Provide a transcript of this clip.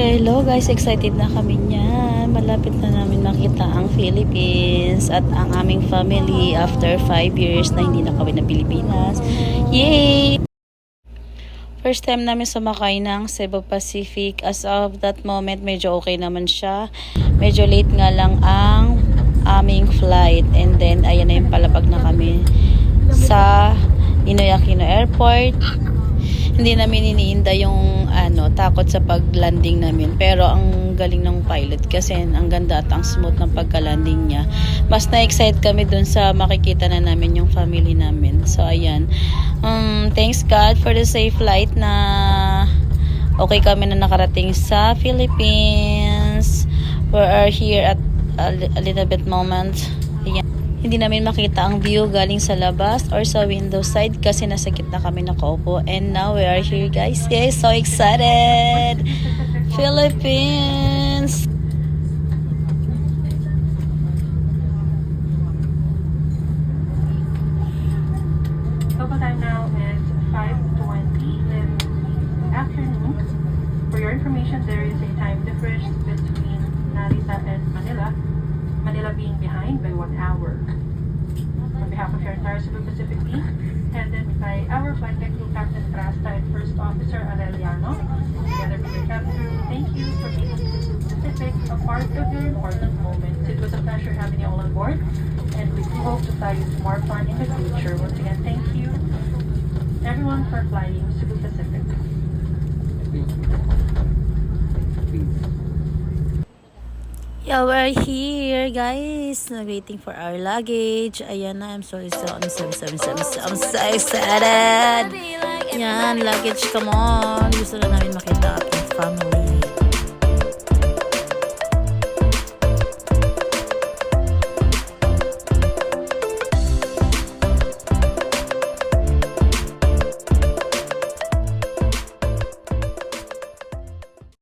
Hello guys, excited na kami niyan. Malapit na namin makita ang Philippines at ang aming family after 5 years na hindi na kami na Pilipinas. Yay! First time namin sumakay ng Cebu Pacific. As of that moment, medyo okay naman siya. Medyo late nga lang ang aming flight. And then, ayan na yung palapag na kami sa Inoy Aquino Airport. Hindi namin iniinda yung ano, takot sa paglanding namin. Pero ang galing ng pilot kasi ang ganda at ang smooth ng pagka-landing niya. Mas na-excite kami dun sa makikita na namin yung family namin. So, ayan. Um, thanks God for the safe flight na okay kami na nakarating sa Philippines. We are here at a, a little bit moment. Hindi namin makita ang view galing sa labas or sa window side kasi nasa gitna kami nakaupo. And now we are here guys. Yay! So excited! Philippines! Total time now is 5.20 in the afternoon. For your information, there is a time difference between Narita and Manila. Being behind by one hour. On behalf of your entire Cebu Pacific team, headed by our flight crew Captain Trasta and First Officer Arellano, together with your captain, thank you for making Cebu Pacific a part of your important moment. It was a pleasure having you all on board, and we do hope to fly you to more fun in the future. Once again, thank you everyone for flying Cebu Yeah, we're here, guys. Waiting for our luggage. Ayan na. I'm sorry. So, I'm so, so, so, so, I'm so excited. Yan, luggage. Come on. Gusto na namin